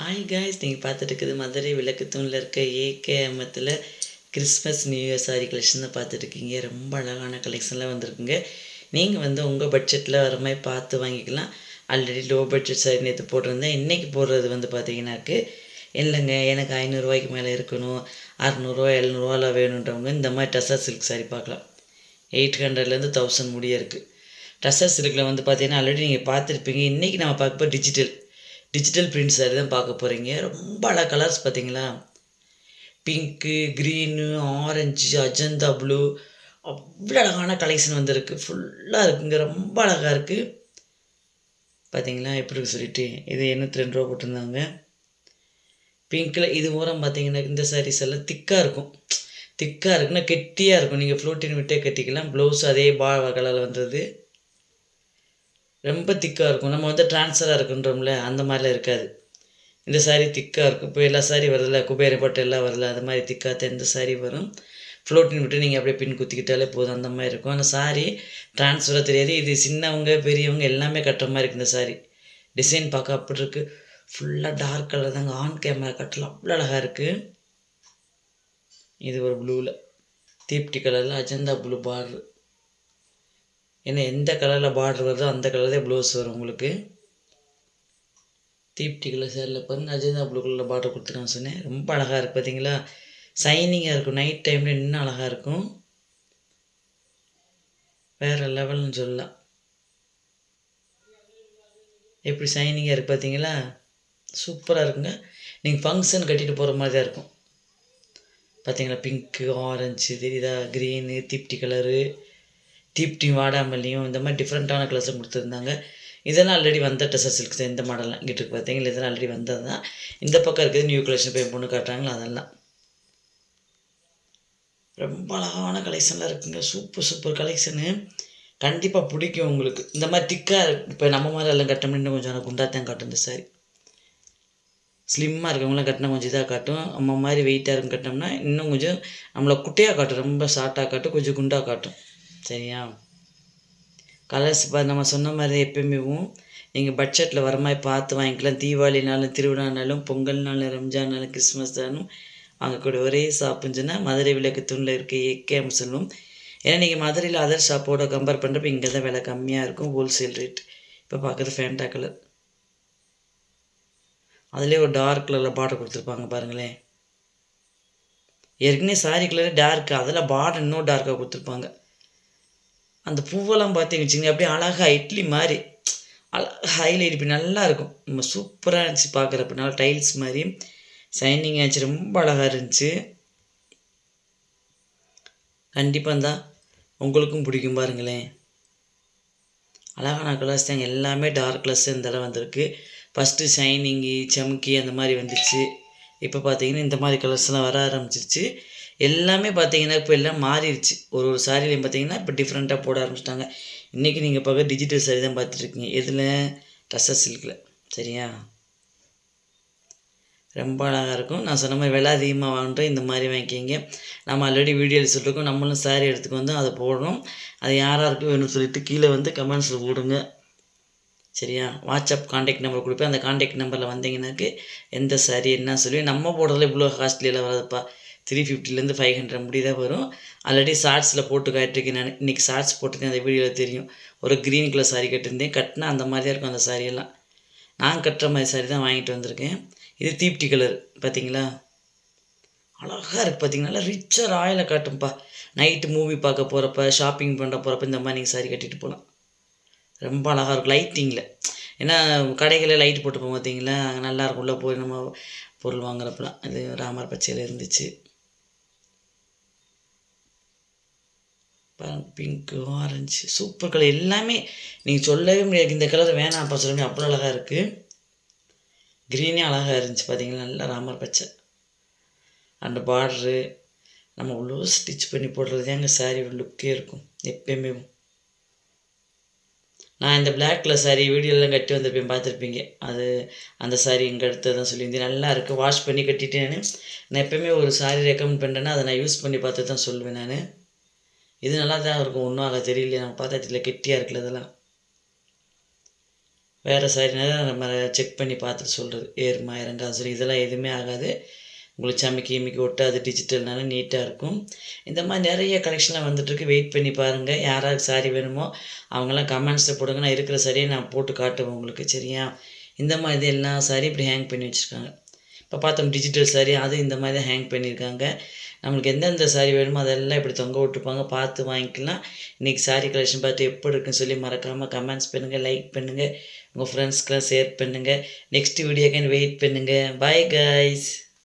Hi guys நீங்கள் பார்த்துட்டு இருக்குது மதுரை விளக்குத்தூணில் இருக்க ஏகேஎம்எத்தில் Christmas new year sari collection தான் பார்த்துட்ருக்கீங்க ரொம்ப அழகான கலெக்ஷன்லாம் வந்திருக்குங்க. நீங்கள் வந்து உங்கள் பட்ஜெட்டில் வர மாதிரி பார்த்து வாங்கிக்கலாம். ஆல்ரெடி லோ பட்ஜெட் சாரி நேற்று போட்டிருந்தேன். இன்றைக்கி போடுறது வந்து பார்த்தீங்கன்னாக்கு இல்லைங்க எனக்கு ஐநூறுரூவாய்க்கு மேலே இருக்கணும். அறநூறுவா எழுநூறுவாலாம் வேணுன்றவங்க இந்த மாதிரி டசர் சில்க் சாரி பார்க்கலாம். எயிட் ஹண்ட்ரட்லேருந்து தௌசண்ட் முடிய இருக்குது டசர் சில்கில் வந்து பார்த்தீங்கன்னா ஆல்ரெடி நீங்கள் பார்த்துருப்பீங்க. இன்றைக்கி நம்ம பார்க்கப்போ டிஜிட்டல் டிஜிட்டல் பிரிண்ட் சாரி தான் பார்க்க போகிறீங்க ரொம்ப அழ கலர்ஸ் பார்த்தீங்களா? Pink green orange Ajanta blue அவ்வளோ அழகான கலெக்ஷன் வந்திருக்கு. ஃபுல்லாக இருக்குங்க. ரொம்ப அழகாக இருக்குது பார்த்தீங்களா? எப்படி சொல்லிட்டு. இது எண்ணூற்றி ரெண்டு ரூபா போட்டிருந்தாங்க. பிங்க்கில் இது மூலம் பார்த்தீங்கன்னா இந்த சாரீஸ் எல்லாம் திக்காக இருக்கும். திக்காக இருக்குன்னா கெட்டியாக இருக்கும். நீங்கள் ஃப்ளோட்டின் விட்டே கட்டிக்கலாம். ப்ளவுஸ் அதே பா கலரில் வந்தது. ரொம்ப திக்காக இருக்கும். நம்ம வந்து ட்ரான்ஸ்ஃபராக இருக்குன்றோம்ல அந்த மாதிரிலாம் இருக்காது. இந்த சாரீ திக்காக இருக்கும். இப்போ எல்லா சாரீ வரல குபேர பட்டு எல்லாம் வரல அது மாதிரி திக்காக இந்த சாரீ வரும். ஃப்ளோட்டின் விட்டு நீங்கள் அப்படியே பின் குத்திக்கிட்டாலே போதும் அந்த மாதிரி இருக்கும். அந்த சாரீ ட்ரான்ஸ்ஃபராக தெரியாது. இது சின்னவங்க பெரியவங்க எல்லாமே கட்டுற மாதிரி இருக்குது இந்த சாரீ டிசைன் பார்க்க அப்படி இருக்குது ஃபுல்லாக டார்க் கலர் தாங்க. ஆன் கேமரா கட்டலாம் அவ்வளோ அழகாக இருக்குது இது ஒரு ப்ளூவில் தீப்டி கலரில் அஜந்தா ப்ளூ பார்டர் ஏன்னா எந்த கலரில் பார்டர் வருதோ அந்த கலர்லேயே ப்ளவுஸ் வரும் உங்களுக்கு. தீப்டி கலர் சேரில் பாருங்கள் அஜந்தா ப்ளூ கலரில் பார்டர் கொடுத்துருக்கான்னு சொன்னேன். ரொம்ப அழகாக இருக்குது பார்த்தீங்களா சைனிங்காக இருக்கும். நைட் டைமில் இன்னும் அழகாக இருக்கும். வேறு லெவல்னு சொல்லலாம். எப்படி சைனிங்காக இருக்குது பார்த்தீங்களா சூப்பராக இருக்குங்க. நீங்கள் ஃபங்க்ஷன் கட்டிட்டு போகிற மாதிரி தான் இருக்கும் பார்த்தீங்களா பிங்க்கு ஆரஞ்சு தெரியுதா க்ரீனு திப்டி கலரு தீப்டி வாடாமல்லியும் இந்த மாதிரி டிஃப்ரெண்ட்டான கலர்ஸும் கொடுத்துருந்தாங்க. இதெல்லாம் ஆல்ரெடி வந்த டெசர் சில்க் இந்த மாடல்லாம் இங்கிட்டு இருக்கு பார்த்தீங்களா இதெல்லாம் ஆல்ரெடி வந்தது தான். இந்த பக்கம் இருக்குது நியூ கலெக்ஷன் போய் பொண்ணு காட்டுறாங்களோ? அதெல்லாம். ரொம்ப அழகான கலெக்ஷன்லாம் இருக்குங்க. சூப்பர் சூப்பர் கலெக்ஷனு கண்டிப்பாக பிடிக்கும் உங்களுக்கு. இந்த மாதிரி திக்காக இப்போ நம்ம மாதிரி எல்லாம் கட்டணும் இன்னும் கொஞ்சம் குண்டாக தான் காட்டும் இந்த சாரி ஸ்லிம்மாக இருக்கவங்களாம் கட்டினா கொஞ்சம் இதாக காட்டும். நம்ம மாதிரி வெயிட்டாக இருக்கும் கட்டினோம்னா இன்னும் கொஞ்சம் நம்மளை குட்டையாக காட்டும். ரொம்ப ஷார்ட்டாக காட்டும். கொஞ்சம் குண்டாக காட்டும். சரியா? கலர்ஸ் இப்போ நம்ம சொன்ன மாதிரி எப்பயுமேவும் நீங்கள் பட்ஜெட்டில் வர மாதிரி பார்த்து வாங்கிக்கலாம். தீபாவளினாலும் திருவிழானாலும் பொங்கல்னாலும் ரம்ஜானாலும் கிறிஸ்மஸ்னாலும் அங்கே வாங்கக்கூடிய ஒரே ஷாப்புன்னு சொன்னால் மதுரை விளக்கு தூணில் இருக்க ஏகேஎம் சொல்லும். ஏன்னா நீங்கள் மதுரையில் அதர் ஷாப்போட கம்பேர் பண்ணுறப்ப இங்கே தான் விலை கம்மியாக இருக்கும் ஹோல்சேல் ரேட் இப்போ பார்க்குறது ஃபேண்டா கலர் அதுலேயே ஒரு டார்க் கலரில் பார்டர் கொடுத்துருப்பாங்க பாருங்களேன். ஏற்கனவே சாரி கலர் டார்க் அதில் பார்டர் இன்னும் டார்க்காக கொடுத்துருப்பாங்க. அந்த பூவெல்லாம் பார்த்தீங்க வச்சுங்க அப்படியே அழகாக இட்லி மாதிரி அழகாக ஹைலைட் இப்படி நல்லா இருக்கும். நம்ம சூப்பராக இருந்துச்சு பார்க்குறப்ப. நல்லா டைல்ஸ் மாதிரி சைனிங் ஆச்சு ரொம்ப அழகாக இருந்துச்சு. கண்டிப்பாக தான் உங்களுக்கும் பிடிக்கும் பாருங்களேன். அழகான கலர்ஸ் தாங்க எல்லாமே டார்க் கலர்ஸ் இந்த தடவை வந்திருக்கு. ஃபஸ்ட்டு ஷைனிங்கு சமுக்கி அந்த மாதிரி வந்துச்சு. இப்போ பார்த்தீங்கன்னா இந்த மாதிரி கலர்ஸ்லாம் வர ஆரம்பிச்சிருச்சு. எல்லாமே பார்த்தீங்கன்னா இப்போ எல்லாம் மாறிடுச்சு ஒரு ஒரு சாரிலையும் பார்த்தீங்கன்னா இப்போ டிஃப்ரெண்ட்டாக போட ஆரம்பிச்சிட்டாங்க. இன்றைக்கி நீங்கள் பார்க்க டிஜிட்டல் சாரி தான் பார்த்துட்ருக்கீங்க எதில்? டஸ்ஸர் சில்கில் சரியா? ரொம்ப அழகாக இருக்கும். நான் சொன்ன மாதிரி விலை அதிகமாக வாங்கிட்டோம் இந்த மாதிரி வாங்கிக்கிங்க. நம்ம ஆல்ரெடி வீடியோவில் சொல்லியிருக்கோம் நம்மளும் சாரி எடுத்துக்கு வந்து அதை போடணும். அது யாராக இருக்கும் வேணும்னு சொல்லிட்டு கீழே வந்து கமெண்ட்ஸில் போடுங்க. சரியா? வாட்ஸ்அப் காண்டாக்ட் நம்பர் கொடுப்பேன். அந்த காண்டாக்ட் நம்பரில் வந்தீங்கன்னாக்கு எந்த சாரி என்ன சொல்லி நம்ம போடுறதுல இவ்வளோ காஸ்ட்லியெல்லாம் வராதுப்பா. த்ரீ ஃபிஃப்டிலேருந்து ஃபைவ் ஹண்ட்ரட் முடி தான் வரும். ஆல்ரெடி ஷார்ட்ஸில் போட்டு காட்டிருக்கேன் நான். இன்றைக்கி ஷார்ட்ஸ் போட்டிருக்கேன் அந்த வீடியோவில் தெரியும். ஒரு க்ரீன் கலர் சாரி கட்டியிருந்தேன் கட்டினா அந்த மாதிரி தான் இருக்கும் அந்த சாரியெல்லாம் நான் கட்டுற மாதிரி சாரி தான் வாங்கிட்டு வந்திருக்கேன். இது தீப்டி கலர் பார்த்தீங்களா அழகாக இருக்குது பார்த்தீங்கன்னா நல்லா ரிச்சாக ராயலை காட்டும்ப்பா நைட்டு மூவி பார்க்க போகிறப்ப ஷாப்பிங் பண்ண போகிறப்ப இந்த மாதிரி நீங்கள் சாரி கட்டிட்டு போகலாம் ரொம்ப அழகாக இருக்கும். லைட்டிங்கில் ஏன்னா கடைகளில் லைட் போட்டு போவோம் பார்த்தீங்களா அங்கே நல்லாயிருக்கும் உள்ளே போய் நம்ம பொருள் வாங்குறப்பலாம் இது ராமர் பச்சையில் இருந்துச்சு. பிங்க்கு ஆரஞ்சு சூப்பர் கலர் எல்லாமே நீங்கள் சொல்லவே முடியாது. இந்த கலர் வேணாம் அப்போ சொல்லுங்க. அவ்வளோ அழகாக இருக்குது க்ரீனே அழகாக இருந்துச்சு பார்த்தீங்களா நல்லா ராமர் பச்சை. அந்த பார்ட்ரு நம்ம உள்ள ஸ்டிச் பண்ணி போடுறது. எங்கள் ஒரு லுக்கே இருக்கும். எப்பயுமே. நான் இந்த பிளாக் சாரி வீடியோலாம் கட்டி வந்திருப்பேன் பார்த்துருப்பீங்க. அது அந்த சாரீ இங்கே எடுத்ததான் சொல்லியிருந்தேன் நல்லா இருக்குது வாஷ் பண்ணி கட்டிட்டு நான். எப்போயுமே ஒரு சாரீ ரெக்கமெண்ட் பண்ணுறேன்னா அதை நான் யூஸ் பண்ணி பார்த்து தான் சொல்லுவேன் நான். இது நல்லா தான் இருக்கும் ஒன்றும் ஆக தெரியல நான் பார்த்தா தெரியல கெட்டியாக இருக்குல்ல இதெல்லாம் வேறு சாரினா நம்ம செக் பண்ணி பார்த்துட்டு சொல்கிறது ஏறுமா இறங்காது சொல்லி இதெல்லாம் எதுவுமே ஆகாது. உங்களுக்கு சமைக்கி இமிக்கி ஒட்டாது டிஜிட்டல்னால நீட்டாக இருக்கும். இந்த மாதிரி நிறைய கலெக்ஷன்லாம் வந்துட்டுருக்கு. வெயிட் பண்ணி பாருங்கள் யாராவது சாரி வேணுமோ அவங்களாம் கமெண்ட்ஸில் போடுங்க. நான் இருக்கிற சாரியை நான் போட்டு காட்டுவேன் உங்களுக்கு சரியா? இந்த மாதிரி எல்லா சாரியும் இப்படி ஹேங் பண்ணி வச்சுருக்காங்க. இப்போ பார்த்தோம் டிஜிட்டல் சாரி அது இந்த மாதிரி தான் ஹேங் பண்ணியிருக்காங்க. நம்மளுக்கு எந்தெந்த சாரி வேணுமோ அதெல்லாம் இப்படி தொங்க விட்டுருப்பாங்க. பார்த்து வாங்கிக்கலாம். இன்றைக்கி சாரி கலெக்ஷன் பார்த்து எப்படி இருக்குன்னு சொல்லி மறக்காமல் கமெண்ட்ஸ் பண்ணுங்கள் லைக் பண்ணுங்கள் உங்கள் ஃப்ரெண்ட்ஸ்க்கெலாம் ஷேர் பண்ணுங்கள் நெக்ஸ்ட் வீடியோக்கு வெயிட் பண்ணுங்கள் பாய் கைஸ்